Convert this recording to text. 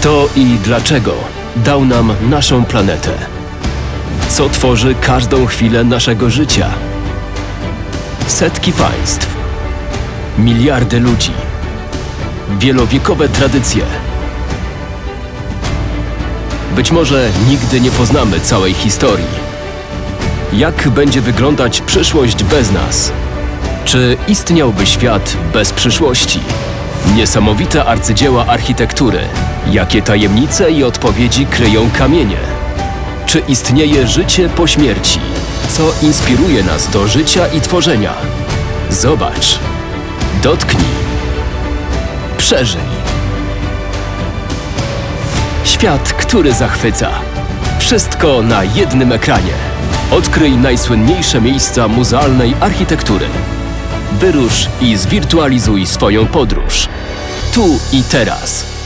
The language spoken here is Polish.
Kto i dlaczego dał nam naszą planetę? Co tworzy każdą chwilę naszego życia? Setki państw, miliardy ludzi, wielowiekowe tradycje. Być może nigdy nie poznamy całej historii. Jak będzie wyglądać przyszłość bez nas? Czy istniałby świat bez przyszłości? Niesamowite arcydzieła architektury. Jakie tajemnice i odpowiedzi kryją kamienie? Czy istnieje życie po śmierci? Co inspiruje nas do życia i tworzenia? Zobacz, dotknij, przeżyj. Świat, który zachwyca. Wszystko na jednym ekranie. Odkryj najsłynniejsze miejsca muzealnej architektury. Wyrusz i zwirtualizuj swoją podróż. Tu i teraz.